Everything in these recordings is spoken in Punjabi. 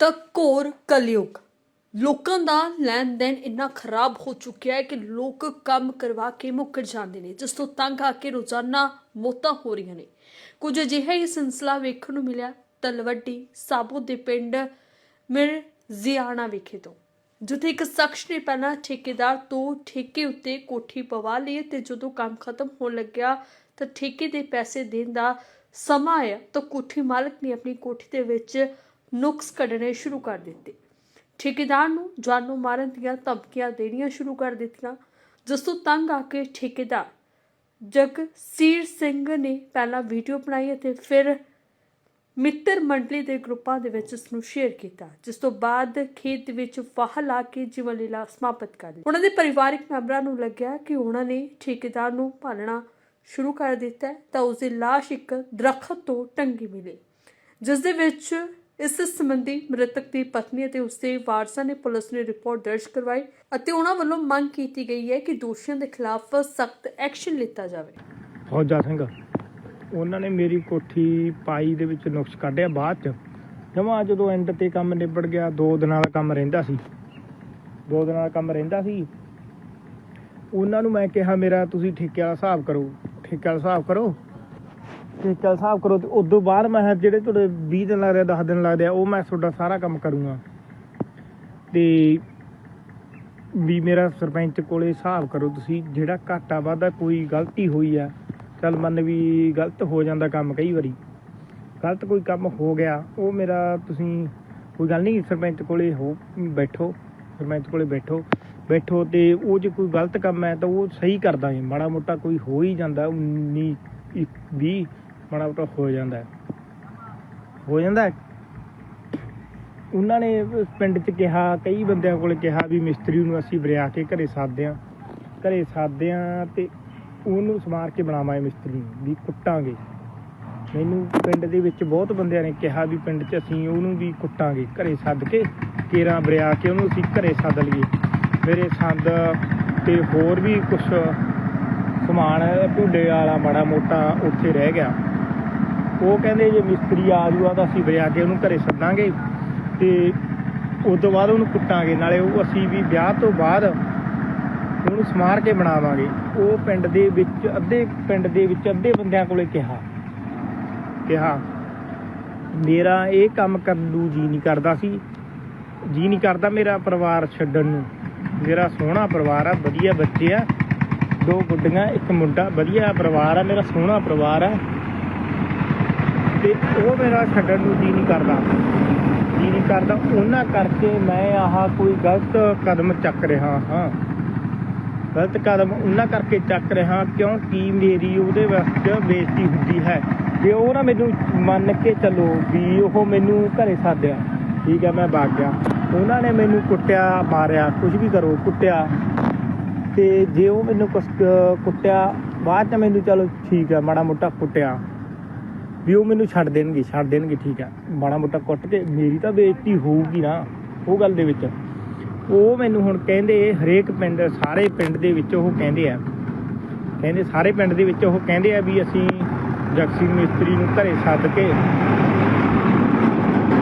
ਤਾਂ ਘੋਰ ਕਲਯੁਗ। ਲੋਕਾਂ ਦਾ ਲੈਣ ਦੇਣ ਇੰਨਾ ਖਰਾਬ ਹੋ ਚੁੱਕਿਆ ਹੈ ਕਿ ਲੋਕ ਕੰਮ ਕਰਵਾ ਕੇ ਮੁੱਕਰ ਜਾਂਦੇ ਨੇ, ਜਿਸ ਤੋਂ ਤੰਗ ਆ ਕੇ ਰੋਜ਼ਾਨਾ ਮੌਤਾਂ ਹੋ ਰਹੀਆਂ ਨੇ। ਕੁਝ ਅਜਿਹਾ ਹੀ ਸਿਲਸਿਲਾ ਵੇਖਣ ਨੂੰ ਮਿਲਿਆ ਤਲਵੱਡੀ ਸਾਬੋ ਦੇ ਪਿੰਡ ਮਿਰ ਜ਼ਿਆਣਾ ਵਿਖੇ ਤੋਂ, ਜਿੱਥੇ ਇੱਕ ਸ਼ਖਸ ਨੇ ਪਹਿਲਾਂ ਠੇਕੇਦਾਰ ਤੋਂ ਠੇਕੇ ਉੱਤੇ ਕੋਠੀ ਪਵਾ ਲਈ ਤੇ ਜਦੋਂ ਕੰਮ ਖਤਮ ਹੋਣ ਲੱਗਿਆ ਤਾਂ ਠੇਕੇ ਦੇ ਪੈਸੇ ਦੇਣ ਦਾ ਸਮਾਂ ਆਇਆ ਤਾਂ ਕੋਠੀ ਮਾਲਕ ਨੇ ਆਪਣੀ ਕੋਠੀ ਦੇ ਵਿੱਚ ਨੁਕਸ ਕੱਢਣੇ ਸ਼ੁਰੂ ਕਰ ਦਿੱਤੇ। ਠੇਕੇਦਾਰ ਨੂੰ ਜਾਨੋਂ ਮਾਰਨ ਦੀਆਂ ਧਮਕੀਆਂ ਦੇਣੀਆਂ ਸ਼ੁਰੂ ਕਰ ਦਿੱਤੀਆਂ, ਜਿਸ ਤੋਂ ਤੰਗ ਆ ਕੇ ਠੇਕੇਦਾਰ ਜਗਸੀਰ ਸਿੰਘ ਨੇ ਪਹਿਲਾਂ ਵੀਡੀਓ ਬਣਾਈ ਅਤੇ ਫਿਰ ਮਿੱਤਰ ਮੰਡਲੀ ਦੇ ਗਰੁੱਪਾਂ ਦੇ ਵਿੱਚ ਇਸ ਨੂੰ ਸ਼ੇਅਰ ਕੀਤਾ, ਜਿਸ ਤੋਂ ਬਾਅਦ ਖੇਤ ਵਿੱਚ ਫਾਹ ਲਾ ਕੇ ਜੀਵਨ ਲੀਲਾ ਸਮਾਪਤ ਕਰ ਲਈ ਉਹਨਾਂ ਦੇ ਪਰਿਵਾਰਕ ਮੈਂਬਰਾਂ ਨੂੰ ਲੱਗਿਆ ਕਿ ਉਹਨਾਂ ਨੇ ਠੇਕੇਦਾਰ ਨੂੰ ਭਾਲਣਾ ਸ਼ੁਰੂ ਕਰ ਦਿੱਤਾ ਤਾਂ ਉਸ ਦੀ ਲਾਸ਼ ਇੱਕ ਦਰਖਤ ਤੋਂ ਟੰਗੀ ਮਿਲੀ, ਜਿਸ ਦੇ ਵਿੱਚ ਇਸ ਸੰਬੰਧੀ ਮ੍ਰਿਤਕ ਦੀ ਪਤਨੀ ਅਤੇ ਉਸਦੇ ਵਾਰਸਾਂ ਨੇ ਪੁਲਿਸ ਨੂੰ ਰਿਪੋਰਟ ਦਰਜ ਕਰਵਾਈ ਅਤੇ ਉਹਨਾਂ ਵੱਲੋਂ ਮੰਗ ਕੀਤੀ ਗਈ ਹੈ ਕਿ ਦੋਸ਼ੀਆਂ ਦੇ ਖਿਲਾਫ ਸਖਤ ਐਕਸ਼ਨ ਲਿੱਤਾ ਜਾਵੇ। ਫੌਜਾ ਸਿੰਘ, ਉਹਨਾਂ ਨੇ ਮੇਰੀ ਕੋਠੀ ਪਾਈ ਦੇ ਵਿੱਚ ਨੁਕਸ ਕੱਢਿਆ ਬਾਅਦ ਚ। ਜਮਾ ਜਦੋਂ ਐਂਡ ਤੇ ਕੰਮ ਨਿਬੜ ਗਿਆ, ਦੋ ਦਿਨਾਂ ਦਾ ਕੰਮ ਰਹਿੰਦਾ ਸੀ। ਦੋ ਦਿਨਾਂ ਦਾ ਕੰਮ ਰਹਿੰਦਾ ਸੀ। ਉਹਨਾਂ ਨੂੰ ਮੈਂ ਕਿਹਾ, ਮੇਰਾ ਤੁਸੀਂ ਠੇਕੇ ਵਾਲਾ ਹਿਸਾਬ ਕਰੋ, ਠੇਕੇ ਵਾਲਾ ਹਿਸਾਬ ਕਰੋ। ਠੇਕੇ ਵਾਲਾ ਹਿਸਾਬ ਕਰੋ ਤੇ ਉਦੋਂ ਬਾਅਦ ਮੈਂ ਕਿਹਾ ਜਿਹੜੇ ਤੁਹਾਡੇ 20 ਦਿਨ ਲੱਗਦੇ ਆ 10 ਦਿਨ ਲੱਗਦੇ ਆ ਉਹ ਮੈਂ ਤੁਹਾਡਾ ਸਾਰਾ ਕੰਮ ਕਰੂੰਗਾ। ਤੇ ਵੀ ਮੇਰਾ ਸਰਪੰਚ ਕੋਲੇ ਹਿਸਾਬ ਕਰੋ ਤੁਸੀਂ, ਜਿਹੜਾ ਘਾਟਾ ਵਾਧਾ ਕੋਈ ਗਲਤੀ ਹੋਈ ਆ, ਚੱਲ ਮੰਨ ਵੀ ਗਲਤ ਹੋ ਜਾਂਦਾ ਕੰਮ ਕਈ ਵਾਰੀ। ਗਲਤ ਕੋਈ ਕੰਮ ਹੋ ਗਿਆ, ਉਹ ਮੇਰਾ ਤੁਸੀਂ ਕੋਈ ਗੱਲ ਨਹੀਂ, ਸਰਪੰਚ ਕੋਲੇ ਹੋ, ਬੈਠੋ, ਸਰਪੰਚ ਕੋਲੇ ਬੈਠੋ ਬੈਠੋ ਤੇ ਉਹ ਜੇ ਕੋਈ ਗਲਤ ਕੰਮ ਹੈ ਤਾਂ ਉਹ ਸਹੀ ਕਰ ਦਾਂਗੇ ਮਾੜਾ ਮੋਟਾ ਕੋਈ ਹੋ ਹੀ ਜਾਂਦਾ 19 20 ਮਾੜਾ ਮੋਟਾ ਹੋ ਜਾਂਦਾ ਹੋ। ਜਾਂਦਾ ਉਹਨਾਂ ਨੇ ਪਿੰਡ 'ਚ ਕਿਹਾ, ਕਈ ਬੰਦਿਆਂ ਕੋਲ ਕਿਹਾ ਵੀ ਮਿਸਤਰੀ ਨੂੰ ਅਸੀਂ ਵਰਿਆ ਕੇ ਘਰੇ ਸਾਦੇ ਆ ਘਰੇ ਸਾਦੇ ਆ ਤੇ ਉਹਨੂੰ ਸਮਾਰ ਕੇ ਬਣਾਵਾਂਗੇ ਮਿਸਤਰੀ ਨੂੰ ਵੀ ਕੁੱਟਾਂਗੇ। ਮੈਨੂੰ ਪਿੰਡ ਦੇ ਵਿੱਚ ਬਹੁਤ ਬੰਦਿਆਂ ਨੇ ਕਿਹਾ ਵੀ ਪਿੰਡ 'ਚ ਅਸੀਂ ਉਹਨੂੰ ਵੀ ਕੁੱਟਾਂਗੇ। ਘਰੇ ਸੱਦ ਕੇ ਕੇਰਾਂ ਵਰਿਆ ਕੇ ਉਹਨੂੰ ਅਸੀਂ ਘਰੇ ਸੱਦ ਲਈਏ। ਮੇਰੇ ਸੰਦ ਤੇ ਹੋਰ ਵੀ ਕੁਝ ਸਮਾਨ ਢੂਡੇ ਵਾਲਾ ਮਾੜਾ ਮੋਟਾ ਉੱਥੇ ਰਹਿ ਗਿਆ। ਉਹ ਕਹਿੰਦੇ ਜੇ ਮਿਸਤਰੀ ਆ ਜੂਗਾ ਤਾਂ ਅਸੀਂ ਵਰਿਆ ਕੇ ਉਹਨੂੰ ਘਰੇ ਸੱਦਾਂਗੇ ਤੇ ਉਸ ਤੋਂ ਬਾਅਦ ਉਹਨੂੰ ਕੁੱਟਾਂਗੇ, ਨਾਲੇ ਉਹ ਅਸੀਂ ਵੀ ਵਿਆਹ ਤੋਂ ਬਾਅਦ ਉਹਨੂੰ ਸਮਾਰ ਕੇ ਬਣਾਵਾਂਗੇ। ਉਹ ਪਿੰਡ ਦੇ ਵਿੱਚ, ਅੱਧੇ ਪਿੰਡ ਦੇ ਵਿੱਚ ਅੱਧੇ ਬੰਦਿਆਂ ਕੋਲੇ ਕਿਹਾ। ਕਿਹਾ, ਮੇਰਾ ਇਹ ਕੰਮ ਕਰਨ ਨੂੰ ਜੀ ਨਹੀਂ ਕਰਦਾ ਸੀ। ਜੀ ਨਹੀਂ ਕਰਦਾ ਮੇਰਾ ਪਰਿਵਾਰ ਛੱਡਣ ਨੂੰ। ਮੇਰਾ ਸੋਹਣਾ ਪਰਿਵਾਰ ਆ, ਵਧੀਆ ਬੱਚੇ ਆ, ਦੋ ਗੁੱਡੀਆਂ ਇੱਕ ਮੁੰਡਾ, ਵਧੀਆ ਪਰਿਵਾਰ ਆ, ਮੇਰਾ ਸੋਹਣਾ ਪਰਿਵਾਰ ਆ। ਤੇ ਉਹ ਮੇਰਾ ਛੱਡਣ ਨੂੰ ਜੀ ਨਹੀਂ ਕਰਦਾ। ਜੀ ਨਹੀਂ ਕਰਦਾ। ਉਹਨਾਂ ਕਰਕੇ ਮੈਂ ਆਹ ਕੋਈ ਗਲਤ ਕਦਮ ਚੱਕ ਰਿਹਾ ਹਾਂ। ਗਲਤ ਕਦਮ ਉਹਨਾਂ ਕਰਕੇ ਚੱਕ ਰਿਹਾ ਕਿਉਂਕਿ ਮੇਰੀ ਉਹਦੇ ਵਿੱਚ ਬੇਇੱਜ਼ਤੀ ਹੁੰਦੀ ਹੈ। ਜੇ ਉਹ ਨਾ ਮੈਨੂੰ ਮੰਨ ਕੇ ਚੱਲੋ ਵੀ ਉਹ ਮੈਨੂੰ ਘਰੇ ਸਾਦਿਆ ਠੀਕ ਹੈ, ਮੈਂ ਭੱਗ ਗਿਆ। ਉਹਨਾਂ ਨੇ ਮੈਨੂੰ ਕੁੱਟਿਆ, ਮਾਰਿਆ ਕੁਝ ਵੀ ਕਰੋ, ਕੁੱਟਿਆ। ਤੇ ਜੇ ਉਹ ਮੈਨੂੰ ਕੁਛ ਕੁੱਟਿਆ, ਬਾਅਦ ਚ ਮੈਨੂੰ ਚਲੋ ਠੀਕ ਹੈ, ਮਾੜਾ ਮੋਟਾ ਕੁੱਟਿਆ। ਵੀ ਉਹ ਮੈਨੂੰ ਛੱਡ ਦੇਣਗੇ ਛੱਡ ਦੇਣਗੇ, ਠੀਕ ਹੈ ਮਾੜਾ ਮੋਟਾ ਕੁੱਟ ਕੇ, ਮੇਰੀ ਤਾਂ ਬੇਇੱਜ਼ਤੀ ਹੋਊਗੀ ਨਾ, ਉਹ ਗੱਲ ਦੇ ਵਿੱਚ। ਉਹ ਮੈਨੂੰ ਹੁਣ ਕਹਿੰਦੇ, ਹਰੇਕ ਪਿੰਡ, ਸਾਰੇ ਪਿੰਡ ਦੇ ਵਿੱਚ ਉਹ ਕਹਿੰਦੇ ਆ। ਕਹਿੰਦੇ ਸਾਰੇ ਪਿੰਡ ਦੇ ਵਿੱਚ ਉਹ ਕਹਿੰਦੇ ਆ ਵੀ ਅਸੀਂ ਜਗਸੀ ਮਿਸਤਰੀ ਨੂੰ ਘਰੇ ਸੱਦ ਕੇ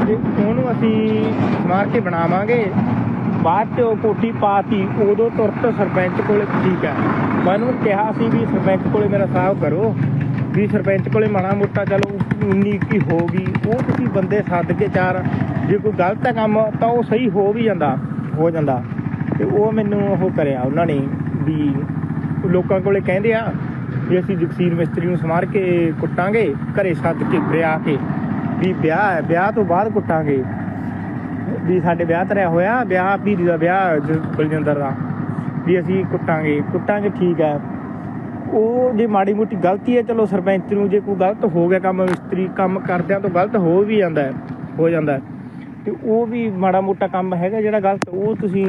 ਤੇ ਉਹਨੂੰ ਅਸੀਂ ਸਮਾਰ ਕੇ ਬਣਾਵਾਂਗੇ। ਬਾਅਦ ਚ ਉਹ ਕੋਠੀ ਪਾਤੀ, ਉਦੋਂ ਤੁਰਤ ਸਰਪੰਚ ਕੋਲੇ, ਠੀਕ ਹੈ ਮੈਂ ਉਹਨੂੰ ਕਿਹਾ ਸੀ ਵੀ ਸਰਪੰਚ ਕੋਲੇ ਮੇਰਾ ਸਾਹਬ ਕਰੋ। ਵੀ ਸਰਪੰਚ ਕੋਲੇ ਮਾੜਾ ਮੋਟਾ ਚਲੋ 19 ਕੀ ਹੋ ਗਈ, ਉਹ ਤੁਸੀਂ ਬੰਦੇ ਸੱਦ ਕੇ ਚਾਰ, ਜੇ ਕੋਈ ਗਲਤ ਹੈ ਕੰਮ ਤਾਂ ਉਹ ਸਹੀ ਹੋ ਵੀ ਜਾਂਦਾ, ਹੋ ਜਾਂਦਾ। ਤੇ ਉਹ ਮੈਨੂੰ ਉਹ ਕਰਿਆ ਉਹਨਾਂ ਨੇ ਵੀ ਲੋਕਾਂ ਕੋਲੇ ਕਹਿੰਦੇ ਆ ਵੀ ਅਸੀਂ ਜਗਸੀਰ ਮਿਸਤਰੀ ਨੂੰ ਸਮਾਰ ਕੇ ਕੁੱਟਾਂਗੇ, ਘਰੇ ਸੱਦ ਕੇ ਵਿਆਹ ਕੇ, ਵੀ ਵਿਆਹ ਹੈ ਵਿਆਹ ਤੋਂ ਬਾਅਦ ਕੁੱਟਾਂਗੇ। ਵੀ ਸਾਡੇ ਵਿਆਹ ਤਰਿਆ ਹੋਇਆ, ਵਿਆਹ, ਪੀਰੀ ਦਾ ਵਿਆਹ ਜ- ਬਲਜਿੰਦਰ ਦਾ, ਵੀ ਅਸੀਂ ਕੁੱਟਾਂਗੇ। ਕੁੱਟਾਂਗੇ ਠੀਕ ਹੈ। ਉਹ ਜੇ ਮਾੜੀ ਮੋਟੀ ਗਲਤੀ ਹੈ, ਚਲੋ ਸਰਪੰਚ ਨੂੰ ਜੇ ਕੋਈ ਗਲਤ ਹੋ ਗਿਆ ਕੰਮ, ਮਿਸਤਰੀ ਕੰਮ ਕਰਦਿਆਂ ਤੋਂ ਗਲਤ ਹੋ ਵੀ ਜਾਂਦਾ ਹੈ, ਹੋ ਜਾਂਦਾ ਹੈ। ਤੇ ਉਹ ਵੀ ਮਾੜਾ ਮੋਟਾ ਕੰਮ ਹੈਗਾ ਜਿਹੜਾ ਗਲਤ, ਉਹ ਤੁਸੀਂ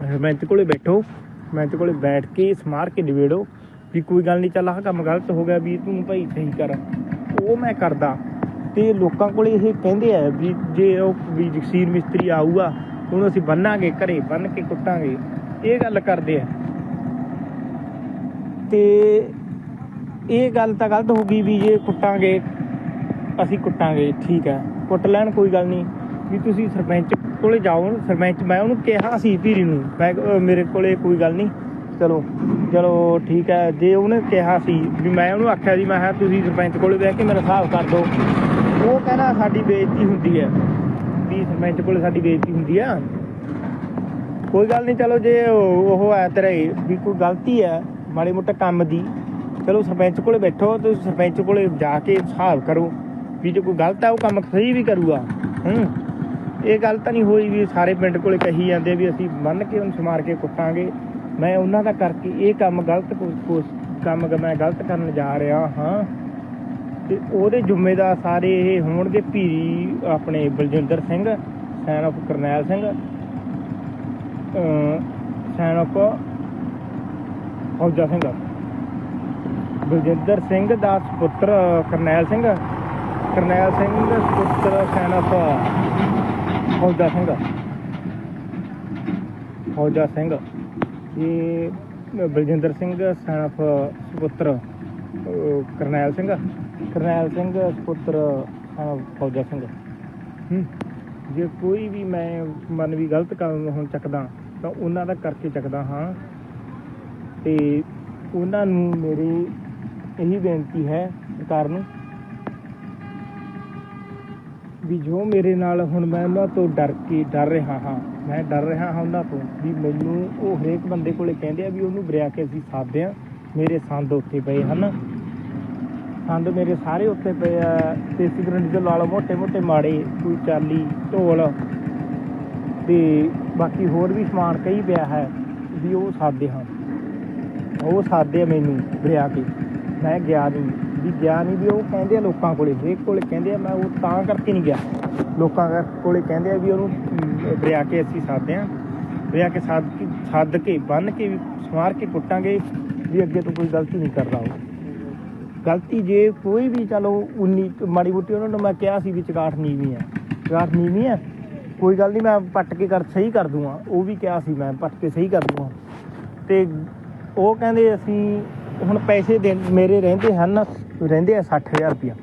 ਸਰਪੰਚ ਕੋਲੇ ਬੈਠੋ, ਸਰਪੰਚ ਕੋਲੇ ਬੈਠ ਕੇ ਸਮਾਰ ਕੇ ਨਿਬੇੜੋ ਵੀ ਕੋਈ ਗੱਲ ਨਹੀਂ ਚੱਲ ਆਹ ਕੰਮ ਗਲਤ ਹੋ ਗਿਆ ਵੀ ਤੂੰ ਭਾਈ ਸਹੀ ਕਰ। ਉਹ ਮੈਂ ਕਰਦਾ। ਤੇ ਲੋਕਾਂ ਕੋਲੇ ਇਹ ਕਹਿੰਦੇ ਆ ਵੀ ਜੇ ਉਹ ਵੀ ਜਗਸੀਰ ਮਿਸਤਰੀ ਆਊਗਾ, ਉਹਨੂੰ ਅਸੀਂ ਬੰਨਾਂਗੇ ਘਰੇ, ਬੰਨ ਕੇ ਕੁੱਟਾਂਗੇ। ਇਹ ਗੱਲ ਕਰਦੇ ਆ। ਤੇ ਇਹ ਗੱਲ ਤਾਂ ਗਲਤ ਹੋ ਗਈ ਵੀ ਜੇ ਕੁੱਟਾਂਗੇ, ਅਸੀਂ ਕੁੱਟਾਂਗੇ, ਠੀਕ ਹੈ। ਕੁੱਟ ਲੈਣ ਕੋਈ ਗੱਲ ਨਹੀਂ। ਵੀ ਤੁਸੀਂ ਸਰਪੰਚ ਕੋਲੇ ਜਾਓ, ਸਰਪੰਚ ਮੈਂ ਉਹਨੂੰ ਕਿਹਾ ਸੀ ਧੀਰੀ ਨੂੰ। ਮੈਂ ਅਹ ਮੇਰੇ ਕੋਲੇ ਕੋਈ ਗੱਲ ਨਹੀਂ। ਚਲੋ ਚਲੋ ਠੀਕ ਹੈ, ਜੇ ਉਹਨੇ ਕਿਹਾ ਸੀ ਵੀ ਮੈਂ ਉਹਨੂੰ ਆਖਿਆ ਸੀ, ਮੈਂ ਕਿਹਾ ਤੁਸੀਂ ਸਰਪੰਚ ਕੋਲੇ ਬਹਿ ਕੇ ਮੇਰਾ ਹਿਸਾਬ ਕਰ ਦਿਓ। ਉਹ ਕਹਿੰਦਾ ਸਾਡੀ ਬੇਇੱਜ਼ਤੀ ਹੁੰਦੀ ਹੈ। ਵੀ ਸਰਪੰਚ ਕੋਲੇ ਸਾਡੀ ਬੇਇੱਜ਼ਤੀ ਹੁੰਦੀ ਆ। ਕੋਈ ਗੱਲ ਨਹੀਂ, ਚਲੋ ਜੇ ਉਹ ਉਹ ਹੈ ਤੇਰੇ, ਵੀ ਕੋਈ ਗਲਤੀ ਹੈ ਮਾੜੇ ਮੋਟੇ ਕੰਮ ਦੀ। ਚਲੋ ਸਰਪੰਚ ਕੋਲੇ ਬੈਠੋ ਤੇ ਸਰਪੰਚ ਕੋਲੇ ਜਾ ਕੇ ਹਿਸਾਬ ਕਰੋ ਵੀ ਜੇ ਕੋਈ ਗਲਤ ਹੈ ਉਹ ਕੰਮ ਸਹੀ ਵੀ ਕਰੂਗਾ। ਹੂੰ। ਇਹ ਗੱਲ ਤਾਂ ਨਹੀਂ ਹੋਈ ਵੀ ਸਾਰੇ ਪਿੰਡ ਕੋਲੇ ਕਹੀ ਜਾਂਦੇ ਵੀ ਅਸੀਂ ਮੰਨ ਕੇ ਉਹਨੂੰ ਸਮਾਰ ਕੇ ਕੁੱਟਾਂਗੇ। ਮੈਂ ਉਹਨਾਂ ਦਾ ਕਰਕੇ ਇਹ ਕੰਮ ਗਲਤ ਕੋ- ਕੋ- ਕੰਮ ਮੈਂ ਗਲਤ ਕਰਨ ਜਾ ਰਿਹਾ ਹਾਂ। ਤੇ ਉਹਦੇ ਜ਼ਿੰਮੇਦਾਰ ਸਾਰੇ ਇਹ ਹੋਣਗੇ ਭੀਰੀ ਆਪਣੇ Baljinder Singh, son of Karnail Singh son of Fauja Singh. Baljinder Singh ਦਾ ਪੁੱਤਰ ਕਰਨੈਲ ਸਿੰਘ। ਕਰਨੈਲ ਸਿੰਘ ਦਾ ਪੁੱਤਰ ਸੈਨ ਫੌਜਾ ਸਿੰਘ। ਫੌਜਾ ਸਿੰਘ। ਇਹ ਬਲਜਿੰਦਰ ਸਿੰਘ ਸੈਨ ਆਫ ਪੁੱਤਰ ਕਰਨੈਲ ਸਿੰਘ। ਕਰਨੈਲ ਸਿੰਘ ਪੁੱਤਰ ਸੈਨ ਫੌਜਾ ਸਿੰਘ। ਜੇ ਕੋਈ ਵੀ ਮੈਂ ਮਨ ਵੀ ਗਲਤ ਕੰਮ ਹੁਣ ਚੱਕਦਾ, ਤਾਂ ਉਹਨਾਂ ਦਾ ਕਰਕੇ ਚੱਕਦਾ ਹਾਂ। ਤੇ ਉਹਨਾਂ ਨੂੰ ਮੇਰੀ ਇਹੀ ਬੇਨਤੀ ਹੈ ਸਰਕਾਰ ਨੂੰ ਵੀ ਜੋ ਮੇਰੇ ਨਾਲ ਹੁਣ ਮੈਂ ਉਹਨਾਂ ਤੋਂ ਡਰ ਕੇ ਡਰ ਰਿਹਾ ਹਾਂ, ਮੈਂ ਡਰ ਰਿਹਾ ਹਾਂ ਉਹਨਾਂ ਤੋਂ ਵੀ ਮੈਨੂੰ ਉਹ ਹਰੇਕ ਬੰਦੇ ਕੋਲੇ ਕਹਿੰਦੇ ਆ ਵੀ ਉਹਨੂੰ ਬਰਿਆ ਕੇ ਅਸੀਂ ਸਾਦੇ ਆ ਮੇਰੇ ਸੰਦ ਉੱਤੇ ਪਏ ਹਨ। ਸੰਦ ਮੇਰੇ ਸਾਰੇ ਉੱਤੇ ਪਏ ਆ। ਤੇ ਸਿਗਰਟ ਦੇ ਲਾਲ ਮੋਟੇ ਮੋਟੇ ਮਾੜੇ, ਕੋਈ ਚਾਲੀ, ਢੋਲ ਤੇ ਬਾਕੀ ਹੋਰ ਵੀ ਸਮਾਨ ਕਈ ਪਿਆ ਹੈ ਵੀ ਉਹ ਸਾਦੇ ਹਨ ਉਹ ਸਾਦੇ ਆ ਮੈਨੂੰ ਬਰਿਆ ਕੇ। ਮੈਂ ਗਿਆ ਨਹੀਂ। ਵੀ ਗਿਆ ਨਹੀਂ ਵੀ ਉਹ ਕਹਿੰਦੇ ਆ ਲੋਕਾਂ ਕੋਲੇ। ਹਰੇਕ ਕੋਲੇ ਕਹਿੰਦੇ ਆ ਮੈਂ ਉਹ ਤਾਂ ਕਰਕੇ ਨਹੀਂ ਗਿਆ। ਲੋਕਾਂ ਕਰ- ਕੋਲੇ ਕਹਿੰਦੇ ਆ ਵੀ ਉਹਨੂੰ ਅਮ, ਕੇ ਅਸੀਂ ਸਾਦੇ ਆ। ਬਰਿਆ ਕੇ ਸਾਦ ਕੇ ਸੱਦ ਕੇ ਬੰਨ ਕੇ ਵੀ ਸਮਾਰ ਕੇ ਕੁੱਟਾਂਗੇ ਵੀ ਅੱਗੇ ਤੋਂ ਕੋਈ ਗਲਤੀ ਨਹੀਂ ਕਰਦਾ ਉਹ। ਗਲਤੀ ਜੇ ਕੋਈ ਵੀ ਚਲੋ 19 ਮਾੜੀ ਬੁੱਟੀ ਉਹਨਾਂ ਨੂੰ ਮੈਂ ਕਿਹਾ ਸੀ ਵੀ ਚਗਾਠ ਨੀਵੀਂ ਆ। ਚਗਾਠ ਨੀਵੀਂ ਆ? ਕੋਈ ਗੱਲ ਨਹੀਂ ਮੈਂ ਪੱਟ ਕੇ ਕਰ ਸਹੀ ਕਰ ਦੂੰਗਾ। ਉਹ ਵੀ ਕਿਹਾ ਸੀ ਮੈਂ ਪੱਟ ਕੇ ਸਹੀ ਕਰ ਦੂੰਗਾ। ਤੇ ਉਹ ਕਹਿੰਦੇ ਅਸੀਂ ਹੁਣ ਪੈਸੇ ਦੇ, ਮੇਰੇ ਰਹਿੰਦੇ ਹਨ, ਰਹਿੰਦੇ ਆ 60000 ਰੁਪਇਆ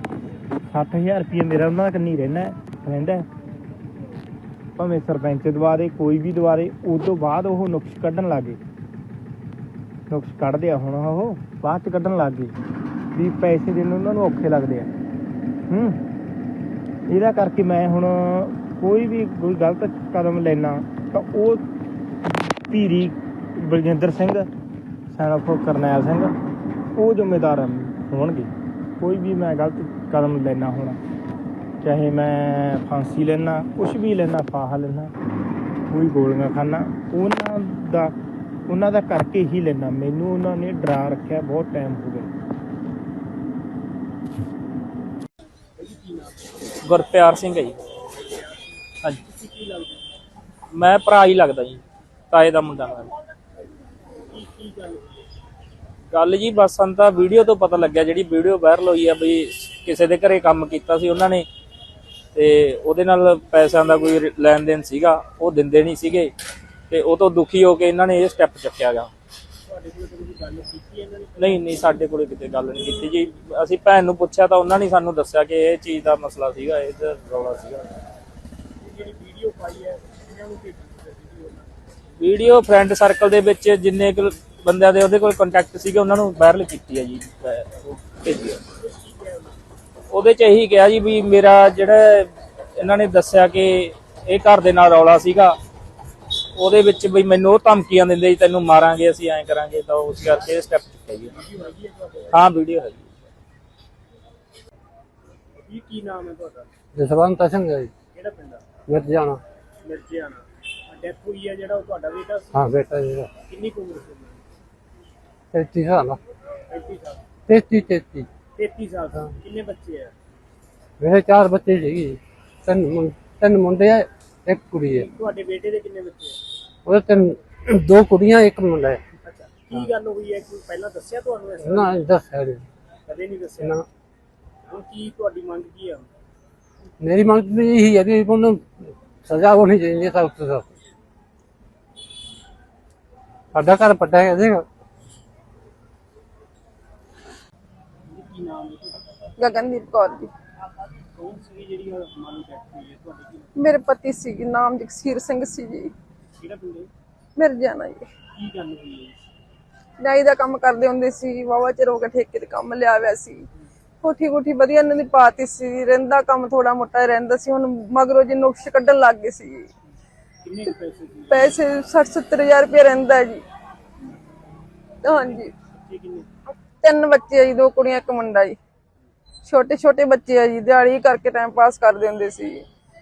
60000 ਰੁਪਇਆ ਮੇਰਾ ਉਹਨਾਂ ਕੰਨੀ ਰਹਿਣਾ ਰਹਿੰਦਾ ਭਾਵੇਂ ਸਰਪੰਚ ਦਵਾਰੇ, ਕੋਈ ਵੀ ਦਵਾਰੇ, ਉਸ ਤੋਂ ਬਾਅਦ ਉਹ ਨੁਕਸ ਕੱਢਣ ਲੱਗੇ ਨੁਕਸ ਕੱਢਦੇ ਆ ਹੁਣ ਉਹ, ਬਾਅਦ ਚ ਕੱਢਣ ਲੱਗ ਗਏ। ਵੀ ਪੈਸੇ ਦੇਣ ਉਹਨਾਂ ਨੂੰ ਔਖੇ ਲੱਗਦੇ ਆ। ਹੂੰ। ਇਹਦਾ ਕਰਕੇ ਮੈਂ ਹੁਣ ਕੋਈ ਵੀ ਕੋਈ ਗਲਤ ਕਦਮ ਲੈਣਾ ਤਾਂ ਉਹ ਧੀਰੀ ਬਲਜਿੰਦਰ ਸਿੰਘ ਸੈਨ ਆਫ ਕਰਨੈਲ ਸਿੰਘ, ਉਹ ਜ਼ਿੰਮੇਦਾਰ ਹੋਣਗੇ। ਕੋਈ ਵੀ ਮੈਂ ਗਲਤ ਕਦਮ ਲੈਣਾ ਹੋਣਾ, ਚਾਹੇ ਮੈਂ ਫਾਂਸੀ ਲੈਣਾ ਕੁਝ ਵੀ ਲੈਣਾ ਫਾਹਾ ਲੈਣਾ ਕੋਈ ਗੋਲੀਆਂ ਖਾਣਾ ਉਹਨਾਂ ਦਾ ਉਹਨਾਂ ਦਾ ਕਰਕੇ ਹੀ ਲੈਣਾ ਮੈਨੂੰ ਉਹਨਾਂ ਨੇ ਡਰਾ ਰੱਖਿਆ ਬਹੁਤ ਟਾਈਮ ਹੋ ਗਿਆ। ਗੁਰਪਿਆਰ ਸਿੰਘ ਹੈ ਜੀ। ਹਾਂਜੀ। ਮੈਂ ਭਰਾ ਹੀ ਲੱਗਦਾ ਜੀ, ਤਾਏ ਦਾ ਮੁੰਡਾ। ਮੈਂ ਗੱਲ ਜੀ ਬਸ ਤਾਂ ਵੀਡੀਓ ਤੋਂ ਪਤਾ ਲੱਗਿਆ ਜਿਹੜੀ ਵੀਡੀਓ ਵਾਇਰਲ ਹੋਈ ਆ ਵੀ ਕਿਸੇ ਦੇ ਘਰੇ ਕੰਮ ਕੀਤਾ ਸੀ ਉਹਨਾਂ ਨੇ ਤੇ ਉਹਦੇ ਨਾਲ ਪੈਸਿਆਂ ਦਾ ਕੋਈ ਲੈਣ ਦੇਣ ਸੀਗਾ ਉਹ ਦਿੰਦੇ ਨਹੀਂ ਸੀਗੇ ਤੇ ਉਹ ਤੋਂ ਦੁਖੀ ਹੋ ਕੇ ਇਹਨਾਂ ਨੇ ਇਹ ਸਟੈਪ ਚੱਕਿਆ ਗਾ। ਨਹੀਂ ਨਹੀਂ ਸਾਡੇ ਕੋਲੇ ਕਿਤੇ ਗੱਲ ਨਹੀਂ ਕੀਤੀ ਜੀ। ਅਸੀਂ ਭੈਣ ਨੂੰ ਪੁੱਛਿਆ ਤਾਂ ਉਹਨਾਂ ਨੇ ਸਾਨੂੰ ਦੱਸਿਆ ਕਿ ਇਹ ਚੀਜ਼ ਦਾ ਮਸਲਾ ਸੀਗਾ ਇਹ ਤੇ ਰੌਲਾ ਸੀਗਾ। ਵੀਡੀਓ ਫਰੈਂਡ ਸਰਕਲ ਦੇ ਵਿੱਚ ਜਿੰਨੇ ਕੁ ਬੰਦਿਆਂ ਦੇ ਉਹਦੇ ਕੋਲ ਕੰਟੈਕਟ ਸੀਗੇ ਉਹਨਾਂ ਨੂੰ ਵਾਇਰਲ ਕੀਤੀ ਹੈ ਜੀ ਅਹ ਉਹ ਭੇਜੀ ਹੈ। ਉਹਦੇ ਚ ਇਹੀ ਕਿਹਾ ਜੀ ਵੀ ਮੇਰਾ ਜਿਹੜਾ ਇਹਨਾਂ ਨੇ ਦੱਸਿਆ ਕਿ ਇਹ ਘਰ ਦੇ ਨਾਲ ਰੌਲਾ ਸੀਗਾ ਉਹਦੇ ਵਿੱਚ ਵੀ ਮੈਨੂੰ ਉਹ ਧਮਕੀਆਂ ਦਿੰਦੇ ਜੀ ਤੈਨੂੰ ਮਾਰਾਂਗੇ ਅਸੀਂ ਐਂ ਕਰਾਂਗੇ ਤਾਂ ਉਸ ਕਰਕੇ ਇਹ ਸਟੈਪ ਚੁੱਕਿਆ ਜੀ। ਹਾਂ ਵੀਡੀਓ ਹੈ ਜੀ। ਕੀ ਨਾਮ ਹੈ ਤੁਹਾਡਾ? ਜਸਵੰਤ ਸਿੰਘ ਹੈ ਜੀ। ਕਿਹੜਾ ਪਿੰਡ ਆ? ਮਿਰ ਜਾਣਾ ਮਿਰਜਿਆਣਾ ਡੈਥ ਹੋਈ ਹੈ ਜਿਹੜਾ ਉਹ ਤੁਹਾਡਾ ਬੇਟਾ ਸੀ। ਹਾਂ ਬੇਟਾ ਜੀ ਕਿੰਨੀ ਕੁ ਉਮਰ ਸੀ? 33 ਸਾਲ 35 ਸਾਲ 33 33 33 ਸਾਲ। ਕਿੰਨੇ ਬੱਚੇ ਆ? ਮੇਰੇ ਚਾਰ ਬੱਚੇ ਜੀ। ਤਿੰਨ ਤਿੰਨ ਮੁੰਡੇ ਆ ਇੱਕ ਕੁੜੀ ਹੈ ਤੁਹਾਡੇ ਬੇਟੇ ਦੇ ਕਿੰਨੇ ਬੱਚੇ ਆ? ਉਹਦੇ ਤਿੰਨ ਦੋ ਕੁੜੀਆਂ ਇੱਕ ਮੁੰਡਾ ਹੈ ਅੱਛਾ। ਕੀ ਗੱਲ ਹੋਈ ਹੈ? ਕਿ ਪਹਿਲਾਂ ਦੱਸਿਆ ਤੁਹਾਨੂੰ ਇਸ ਨਾ ਦੱਸਿਆ ਜੀ ਕਦੇ ਨਹੀਂ ਦੱਸਿਆ? ਨਾ। ਹੁਣ ਕੀ ਤੁਹਾਡੀ ਮੰਗ ਕੀ ਆ ਮੇਰੀ ਮੰਗ ਤਾਂ ਇਹੀ ਹੈ ਵੀ ਉਹਨੂੰ ਸਜ਼ਾ ਹੋਣੀ ਚਾਹੀਦੀ ਹੈ ਸਖਤ ਤੋਂ ਸਖਤ। ਸਾਡਾ ਘਰ ਪੱਟਿਆ ਗਿਆ ਸੀਗਾ ਕੀ ਨਾਮ ਹੈ ਤੁਹਾਡਾ? ਗਗਨਦੀਪ ਕੌਰ ਜੀ। ਕੌਣ ਸੀ ਜਿਹੜੀ ਮੰਨ ਲਓ ਡੈਥ ਹੋਈ ਹੈ ਤੁਹਾਡੇ ਕੀ ਮੇਰੇ ਪਤੀ ਸੀ ਨਾਮ ਜਗਸੀਰ ਸਿੰਘ ਸੀ ਜੀ। ਕਿਹੜਾ ਪਿੰਡ ਹੈ? ਮਿਰ ਜਾਣਾ ਜੀ। ਕੀ ਗੱਲ ਹੋਈ ਹੈ? ਡਾਈ ਦਾ ਕੰਮ ਕਰਦੇ ਹੁੰਦੇ ਸੀ ਵਾਵਾ ਚਿਰ ਹੋ ਗਿਆ ਠੇਕੇ ਤੇ ਕੰਮ ਲਿਆ ਹੋਇਆ ਸੀ। ਕੋਠੀ ਕੋਠੀ ਵਧੀਆ ਇਹਨਾਂ ਦੀ ਪਾਤੀ ਸੀ ਰਹਿੰਦਾ ਕੰਮ ਥੋੜਾ ਮੋਟਾ ਰਹਿੰਦਾ ਸੀ ਹੁਣ ਮਗਰੋਂ ਜੀ ਨੁਕਸ਼ ਕੱਢਣ ਲੱਗ ਗਏ ਸੀ। ਕਿੰਨੇ ਕੁ ਪੈਸੇ ਸੀ? ਪੈਸੇ 60 70000 ਰੁਪਏ ਰਹਿੰਦਾ ਹੈ ਜੀ। ਹਾਂਜੀ। ਕੀ ਕਿੰਨੇ? ਤਿੰਨ ਬੱਚੇ ਆ ਜੀ ਦੋ ਕੁੜੀਆਂ ਇੱਕ ਮੁੰਡਾ ਜੀ। ਛੋਟੇ ਛੋਟੇ ਬੱਚੇ ਆ ਜੀ ਦਿਹਾੜੀ ਕਰਕੇ ਟਾਈਮ ਪਾਸ ਕਰਦੇ ਹੁੰਦੇ ਸੀ।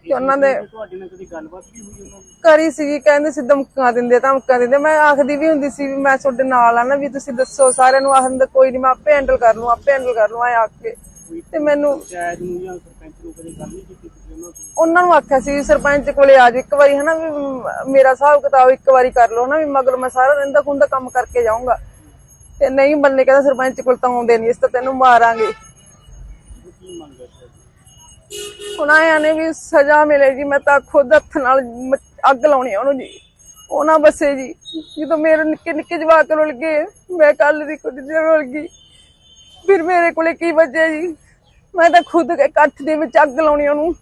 ਤੇ ਉਹਨਾਂ ਦੇ ਤੁਹਾਡੇ ਨਾਲ ਕਦੀ ਗੱਲਬਾਤ ਵੀ ਹੋਈ ਉਹਨਾਂ ਦੀ ਕਰੀ ਸੀਗੀ ਕਹਿੰਦੇ ਸੀ ਧਮਕੀਆਂ ਦਿੰਦੇ ਧਮਕੀਆਂ ਦਿੰਦੇ। ਮੈਂ ਆਖਦੀ ਵੀ ਹੁੰਦੀ ਸੀ ਵੀ ਮੈਂ ਤੁਹਾਡੇ ਨਾਲ ਆ ਨਾ ਵੀ ਤੁਸੀਂ ਦੱਸੋ ਸਾਰਿਆਂ ਨੂੰ ਆਖਦੇ ਕੋਈ ਨਹੀਂ ਮੈਂ ਆਪੇ ਹੈਂਡਲ ਕਰ ਲੂੰ ਆਪੇ ਹੈਂਡਲ ਕਰ ਲੂੰ ਐ ਆਖ ਕੇ। ਤੇ ਮੈਨੂੰ ਸ਼ਾਇਦ ਨੂੰ ਜਾਂ ਸਰਪੰਚ ਨੂੰ ਕਦੇ ਗੱਲ ਨਹੀਂ ਕੀਤੀ ਤੁਸੀਂ ਉਹਨਾਂ ਕੋਲ ਉਹਨਾਂ ਨੂੰ ਆਖਿਆ ਸੀ ਵੀ ਸਰਪੰਚ ਕੋਲੇ ਆ ਜਾ ਇੱਕ ਵਾਰੀ ਹਨਾ ਵੀ ਮ- ਮੇਰਾ ਹਿਸਾਬ ਕਿਤਾਬ ਇੱਕ ਵਾਰੀ ਕਰ ਲਓ ਹਨਾ ਵੀ ਮਗਰ ਮੈਂ ਸਾਰਾ ਦਿਨ ਦਾ ਖੁੰਦਾ ਕੰਮ ਕਰਕੇ ਜਾਊਂਗਾ। ਤੇ ਨਹੀਂ ਬੰਨੇ ਕਹਿੰਦਾ ਸਰਪੰਚ ਕੋਲ ਤਾਂ ਆਉਂਦੇ ਨਹੀਂ ਇਸ ਤਾਂ ਤੈਨੂੰ ਮਾਰਾਂਗੇ। ਕੀ ਮੰਗ ਨੇ ਵੀ ਸਜ਼ਾ ਮਿਲੇ ਜੀ ਮੈਂ ਤਾਂ ਖੁਦ ਹੱਥ ਨਾਲ ਮ- ਅੱਗ ਲਾਉਣੀ ਆ ਉਹਨੂੰ ਜੀ। ਉਹਨਾਂ ਬਸੇ ਜੀ। ਜਦੋਂ ਮੇਰੇ ਨਿੱਕੇ ਨਿੱਕੇ ਜਵਾਕ ਰੁਲ ਗਏ ਮੈਂ ਕੱਲ ਦੀ ਕੁੜੀ ਦੇ ਰੁਲ ਗਈ। ਫਿਰ ਮੇਰੇ ਕੋਲੇ ਕੀ ਬਚਿਆ ਜੀ? ਮੈਂ ਤਾਂ ਖੁਦ ਇਕੱਠ ਦੇ ਵਿੱਚ ਅੱਗ ਲਾਉਣੀ ਉਹਨੂੰ।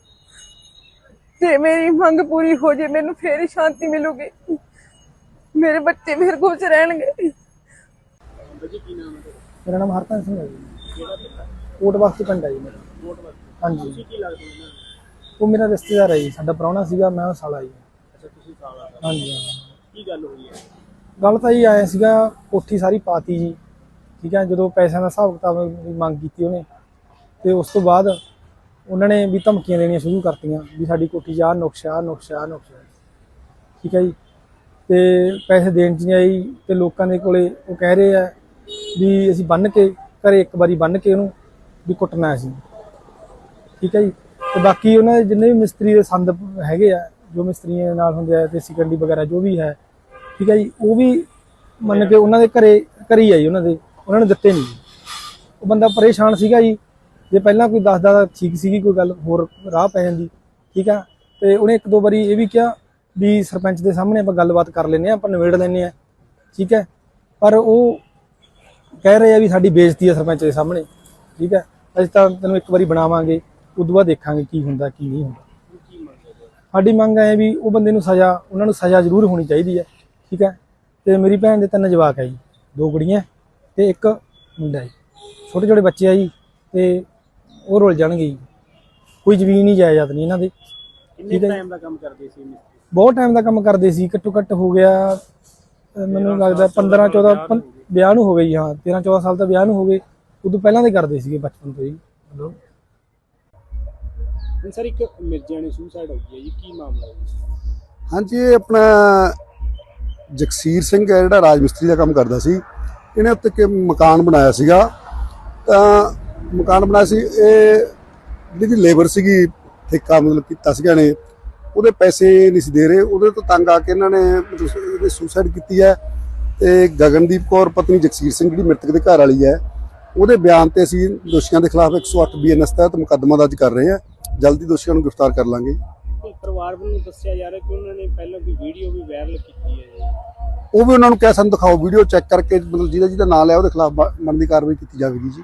ਤੇ ਮੇਰੀ ਮੰਗ ਪੂਰੀ ਹੋ ਜੇ ਮੈਨੂੰ ਫੇਰ ਹੀ ਸ਼ਾਂਤੀ ਮਿਲੂਗੀ। ਮੇਰੇ ਬੱਚੇ ਮੇਰੇ ਕੋਲ ਚ ਰਹਿਣਗੇ। ਮੇਰਾ ਨਾਮ ਹਰਪ੍ਰੀਤ ਸਿੰਘ ਹੈ ਜੀ। ਕੋਟ ਬਖਤ ਪਿੰਡ ਹੈ ਜੀ ਮੇਰਾ। ਹਾਂਜੀ। ਕੀ ਲੱਗਦਾ ਉਹਨਾਂ ਨੂੰ ਉਹ ਮੇਰਾ ਰਿਸ਼ਤੇਦਾਰ ਹੈ ਜੀ ਸਾਡਾ ਪ੍ਰਾਹੁਣਾ ਸੀਗਾ ਮੈਂ ਉਹ ਸਾਲਾ ਜੀ। ਅੱਛਾ ਤੁਸੀਂ ਸਾਲਾ ਹਾਂਜੀ ਹਾਂ। ਕੀ ਗੱਲ ਹੋਈ ਹੈ? ਗੱਲ ਤਾਂ ਇਹ ਆਇਆ ਸੀਗਾ ਕੋਠੀ ਸਾਰੀ ਪਾਤੀ ਜੀ। ਠੀਕ ਹੈ ਜਦੋਂ ਪੈਸਿਆਂ ਦਾ ਹਿਸਾਬ ਕਿਤਾਬ ਦੀ ਮੰਗ ਕੀਤੀ ਉਹਨੇ। ਤੇ ਉਸ ਤੋਂ ਬਾਅਦ ਉਹਨਾਂ ਨੇ ਵੀ ਧਮਕੀਆਂ ਦੇਣੀਆਂ ਸ਼ੁਰੂ ਕਰਤੀਆਂ ਵੀ ਸਾਡੀ ਕੋਠੀ ਆਹ ਨੁਕਸ ਆ ਨੁਕਸ ਆ ਨੁਕਸ ਆ। ਠੀਕ ਹੈ ਜੀ। ਤੇ ਪੈਸੇ ਦੇਣ 'ਚ ਨਹੀਂ ਆਈ ਤੇ ਲੋਕਾਂ ਦੇ ਕੋਲੇ ਉਹ ਕਹਿ ਰਹੇ ਆ ਵੀ ਅਸੀਂ ਬੰਨ ਕੇ ਘਰੇ ਇੱਕ ਵਾਰੀ ਬੰਨ ਕੇ ਉਹਨੂੰ ਵੀ ਕੁੱਟਣਾ ਅਸੀਂ ਠੀਕ ਹੈ ਜੀ? ਤੇ ਬਾਕੀ ਉਹਨਾਂ ਦੇ ਜਿੰਨੇ ਵੀ ਮਿਸਤਰੀ ਦੇ ਸੰਦ ਹੈਗੇ ਆ, ਜੋ ਮਿਸਤਰੀਆਂ ਨਾਲ ਹੁੰਦੇ ਆ ਤੇ ਸਿਕੰਡੀ ਵਗੈਰਾ ਜੋ ਵੀ ਹੈ, ਠੀਕ ਹੈ ਜੀ? ਉਹ ਵੀ ਮੰਨ ਕੇ ਉਹਨਾਂ ਦੇ ਘਰੇ ਘਰੇ ਹੀ ਆ ਜੀ ਉਹਨਾਂ ਦੇ। ਉਹਨਾਂ ਨੂੰ ਦਿੱਤੇ ਨਹੀਂ। ਜੀ। ਉਹ ਬੰਦਾ ਪਰੇਸ਼ਾਨ ਸੀਗਾ ਜੀ। ਜੇ ਪਹਿਲਾਂ ਕੋਈ ਦੱਸਦਾ ਤਾਂ ਠੀਕ ਸੀਗੀ, ਕੋਈ ਗੱਲ ਹੋਰ ਰਾਹ ਪੈ ਜਾਂਦੀ। ਠੀਕ ਆ? ਤੇ ਉਹਨੇ ਇੱਕ ਦੋ ਵਾਰੀ ਇਹ ਵੀ ਕਿਹਾ ਵੀ ਸਰਪੰਚ ਦੇ ਸਾਹਮਣੇ ਆਪਾਂ ਗੱਲਬਾਤ ਕਰ ਲੈਂਦੇ ਆ ਆਪਾਂ ਨਿਬੇੜ ਲੈਂਦੇ ਆ ਠੀਕ ਹੈ? ਪਰ ਉਹ ਕਹਿ ਰਹੇ ਆ ਵੀ ਸਾਡੀ ਬੇਇੱਜ਼ਤੀ ਹੈ ਸਰਪੰਚ ਦੇ ਸਾਹਮਣੇ। ਠੀਕ ਹੈ? ਅਸੀਂ ਤਾਂ ਤੈਨੂੰ ਇੱਕ ਵਾਰੀ ਬਣਾਵਾਂਗੇ ਉਦੋਂ ਬਾਅਦ ਦੇਖਾਂਗੇ ਕੀ ਹੁੰਦਾ ਕੀ ਨਹੀਂ ਹੁੰਦਾ। ਸਾਡੀ ਮੰਗ ਹੈ ਵੀ ਉਹ ਬੰਦੇ ਨੂੰ ਸਜ਼ਾ ਉਹਨਾਂ ਨੂੰ ਸਜ਼ਾ ਜ਼ਰੂਰ ਹੋਣੀ ਚਾਹੀਦੀ ਹੈ ਠੀਕ ਹੈ? ਤੇ ਮੇਰੀ ਭੈਣ ਦੇ ਤਿੰਨ ਜਵਾਕ ਹੈ ਜੀ ਦੋ ਕੁੜੀਆਂ ਤੇ ਇੱਕ ਮੁੰਡਾ ਹੈ ਛੋਟੇ ਛੋਟੇ ਬੱਚੇ ਆ ਜੀ ਤੇ ਉਹ ਰੁੱਲ ਜਾਣਗੇ ਜੀ। ਕੋਈ ਜ਼ਮੀਨ ਨਹੀਂ ਜਾਇਦਾਦ ਨਹੀਂ ਇਹਨਾਂ ਦੇ ਕਿੰਨੇ ਟਾਈਮ ਦਾ ਕੰਮ ਕਰਦੇ ਸੀ ਬਹੁਤ ਟਾਈਮ ਦਾ ਕੰਮ ਕਰਦੇ ਸੀ ਘੱਟੋ ਘੱਟ ਹੋ ਗਿਆ ਮੈਨੂੰ ਲੱਗਦਾ 15 14 ਪੰ- ਵਿਆਹ ਨੂੰ ਹੋ ਗਈ ਹਾਂ 13 14 ਸਾਲ ਤਾਂ ਵਿਆਹ ਨੂੰ ਹੋ ਗਏ। ਉਦੋਂ ਪਹਿਲਾਂ ਦੇ ਕਰਦੇ ਸੀਗੇ ਬਚਪਨ ਤੋਂ ਹੀ ਮਤਲਬ। ਹੁਣ ਸਰ ਇੱਕ ਮਿਰਜ਼ਾ ਨੇ ਸੁਸਾਈਡ ਹੋ ਗਈ ਹੈ ਜੀ ਕੀ ਮਾਮਲਾ ਹੈ? ਜੀ? ਹਾਂਜੀ ਇਹ ਆਪਣਾ ਜਗਸੀਰ ਸਿੰਘ ਹੈ ਜਿਹੜਾ ਰਾਜ ਮਿਸਤਰੀ ਦਾ ਕੰਮ ਕਰਦਾ ਸੀ। ਇਹਨੇ ਉੱਤੇ ਕਿ ਮਕਾਨ ਬਣਾਇਆ ਸੀਗਾ। ਤਾਂ ਮਕਾਨ ਬਣਾਇਆ ਸੀ ਇਹ ਜਿਹੜੀ ਲੇਬਰ ਸੀਗੀ ਠੇਕਾ ਮਤਲਬ ਕੀਤਾ ਸੀਗਾ ਨੇ ਉਹਦੇ ਪੈਸੇ ਨਹੀਂ ਸੀ ਦੇ ਰਹੇ ਉਹਦੇ ਤੋਂ ਤੰਗ ਆ ਕੇ ਇਹਨਾਂ ਨੇ ਮਤਲਬ ਸੁਸਾਈਡ ਕੀਤੀ ਹੈ। ਤੇ ਗਗਨਦੀਪ ਕੌਰ ਪਤਨੀ ਜਗਸੀਰ ਸਿੰਘ ਜਿਹੜੀ ਮ੍ਰਿਤਕ ਦੇ ਘਰ ਵਾਲੀ ਹੈ ਉਹਦੇ ਬਿਆਨ ਤੇ ਅਸੀਂ ਦੋਸ਼ੀਆਂ ਦੇ ਖਿਲਾਫ 108 ਬੀਐਨਐਸ ਤਹਿਤ ਮੁਕੱਦਮਾ ਦਰਜ ਕਰ ਰਹੇ ਹਾਂ। ਜਲਦੀ ਦੋਸ਼ੀਆਂ ਨੂੰ ਗ੍ਰਿਫਤਾਰ ਕਰ ਲਾਂਗੇ। ਪਰਿਵਾਰ ਵੱਲੋਂ ਦੱਸਿਆ ਜਾ ਰਿਹਾ ਕਿ ਉਹਨਾਂ ਨੇ ਪਹਿਲਾਂ ਕੋਈ ਵੀਡੀਓ ਵੀ ਵਾਇਰਲ ਕੀਤੀ ਹੈ ਉਹ ਵੀ ਉਹਨਾਂ ਨੂੰ ਕਹਿ ਸਾਨੂੰ ਦਿਖਾਓ ਵੀਡੀਓ ਚੈੱਕ ਕਰਕੇ ਮਤਲਬ ਜਿਹਦਾ ਜਿਹਦਾ ਨਾਂ ਲਿਆ ਉਹਦੇ ਖਿਲਾਫ ਬਣਦੀ ਕਾਰਵਾਈ ਕੀਤੀ ਜਾਵੇਗੀ ਜੀ।